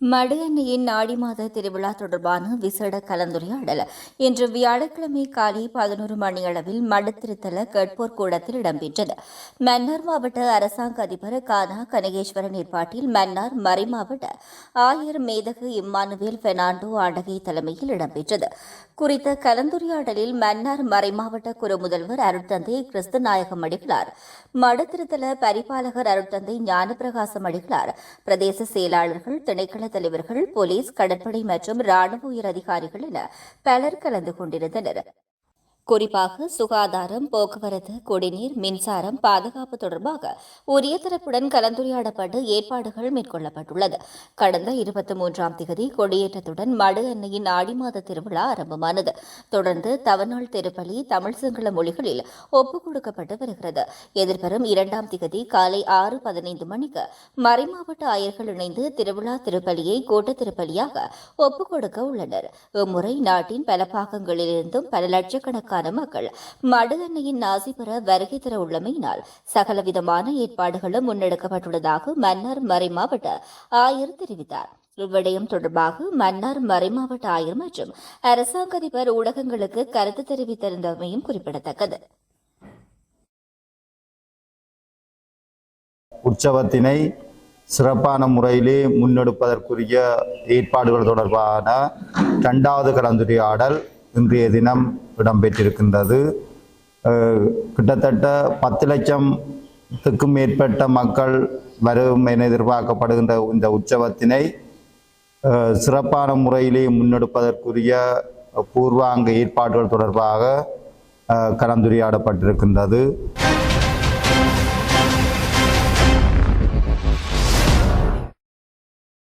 மடு அன்னையின் ஆடி மாத திருவிழா தொடர்பான விசேட கலந்துரையாடல். இன்று வியாழக்கிழமை காலை பதினோரு மணியளவில் மடுத்திருத்தல கட்போர் கூடத்தில் இடம்பெற்றது. மன்னார் மாவட்ட அரசாங்க அதிபர் கானா கனகேஸ்வரன் ஏற்பாட்டில் மன்னார் மறைமாவட்ட ஆயர் மேதகு இம்மானுவேல் பெர்னாண்டோ ஆண்டகை தலைமையில் இடம்பெற்றது. குறித்த கலந்துரையாடலில் மன்னார் மறைமாவட்ட குரு முதல்வர் அருட்தந்தை கிறிஸ்து நாயகம் அடிகளார். மடுத்திருத்தல பரிபாலகர் அருட்தந்தை ஞானப்பிரகாசம் அடிகளார். பிரதேச செயலாளர்கள் திணைக்கள தலைவர்கள் போலீஸ் கடற்படை மற்றும் ராணுவ உயர் அதிகாரிகள் என பலர் கலந்து கொண்டிருந்தனர். குறிப்பாக சுகாதாரம் போக்குவரத்து குடிநீர் மின்சாரம் பாதுகாப்பு தொடர்பாக உரிய தரப்புடன் கலந்துரையாடப்பட்டு ஏற்பாடுகள் மேற்கொள்ளப்பட்டுள்ளது. கடந்த இருபத்தி மூன்றாம் திகதி கொடியேற்றத்துடன் மடு அன்னையின் ஆடி மாத திருவிழா ஆரம்பமானது. தொடர்ந்து தவநாள் திருப்பலி தமிழ் சிங்கள மொழிகளில் ஒப்புக் கொடுக்கப்பட்டு வருகிறது. எதிர்வரும் இரண்டாம் திகதி காலை ஆறு பதினைந்து மணிக்கு மறைமாவட்ட ஆயர்கள் இணைந்து திருவிழா திருப்பலியை கூட்ட திருப்பலியாக ஒப்புக் கொடுக்க உள்ளனர். இம்முறை நாட்டின் பல பாகங்களிலிருந்தும் பல லட்சக்கணக்கான மக்கள் மடு அன்னையின் நாசி பெற வருகை தர உள்ளமையினால் சகலவிதமான ஏற்பாடுகளும் முன்னெடுக்கப்பட்டுள்ளதாக மன்னார் மறைமாவட்ட ஆயர் தெரிவித்தார். இவ்விடயம் தொடர்பாக மன்னார் மறைமாவட்ட ஆயர் மற்றும் அரசாங்க அதிபர் ஊடகங்களுக்கு கருத்து தெரிவித்திருந்தமையும் குறிப்பிடத்தக்கது. உற்சவத்தினை சிறப்பான முறையிலே முன்னெடுப்பதற்குரிய ஏற்பாடுகள் தொடர்பான இரண்டாவது கலந்துரையாடல் இன்றைய தினம் இடம்பெற்றிருக்கின்றது. கிட்டத்தட்ட பத்து லட்சத்துக்கும் மேற்பட்ட மக்கள் வரும் என எதிர்பார்க்கப்படுகின்ற இந்த உற்சவத்தினை சிறப்பான முறையிலே முன்னெடுப்பதற்குரிய பூர்வாங்க ஏற்பாடுகள் தொடர்பாக கலந்துரையாடப்பட்டிருக்கின்றது.